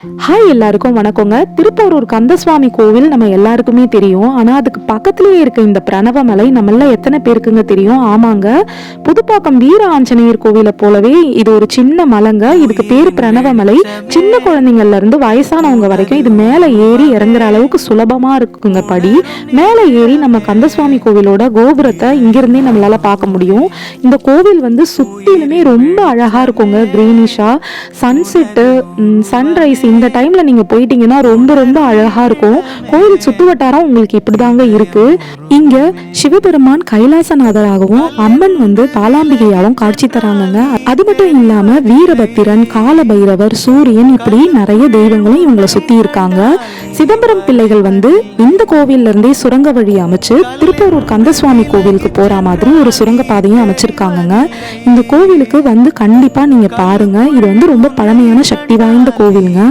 Hi எல்லாருக்கும் வணக்கங்க. திருப்பூரூர் கந்தசுவாமி கோவில் நம்ம எல்லாருக்குமே தெரியும். ஆனா அதுக்கு பக்கத்திலேயே இருக்க இந்த பிரணவமலை நம்மள எத்தனை பேருக்குங்க தெரியும்? ஆமாங்க. புதுப்பாக்கம் வீர ஆஞ்சநேயர் கோவிலை போலவே இது ஒரு சின்ன மலைங்க. இதுக்கு பேர் பிரணவமலை சின்ன குழந்தைங்கள்ல இருந்து வயசானவங்க வரைக்கும் இது மேலே ஏறி இறங்குற அளவுக்கு சுலபமா இருக்குங்க படி. மேலே ஏறி நம்ம கந்தசுவாமி கோவிலோட கோபுரத்தை இங்கிருந்தே நம்மளால பார்க்க முடியும். இந்த கோவில் வந்து சுத்திலுமே ரொம்ப அழகா இருக்குங்க. கிரீனிஷா சன்செட்டு சன்ரைஸ் இந்த டைம்ல நீங்க போயிட்டீங்கன்னா ரொம்ப ரொம்ப அழகா இருக்கும். கோவில் சுத்து வட்டாரம் உங்களுக்கு இப்படிதாங்க இருக்கு. இங்க சிவபெருமான் கைலாசநாதராகவும் அம்மன் வந்து பாலாம்பிகையாகவும் காட்சி தராங்கங்க. அது மட்டும் இல்லாம வீரபத்திரன் காலபைரவர் சூரியன் இப்படி நிறைய தெய்வங்களும் இவங்களை சுத்தி இருக்காங்க. சிதம்பரம் பிள்ளைகள் வந்து இந்த கோவில்ல இருந்தே சுரங்க வழி அமைச்சு திருப்பூரூர் கந்தசுவாமி கோவிலுக்கு போற மாதிரி ஒரு சுரங்க பாதையும் அமைச்சிருக்காங்கங்க. இந்த கோவிலுக்கு வந்து கண்டிப்பா நீங்க பாருங்க. இது வந்து ரொம்ப பழமையான சக்தி வாய்ந்த கோவிலுங்க.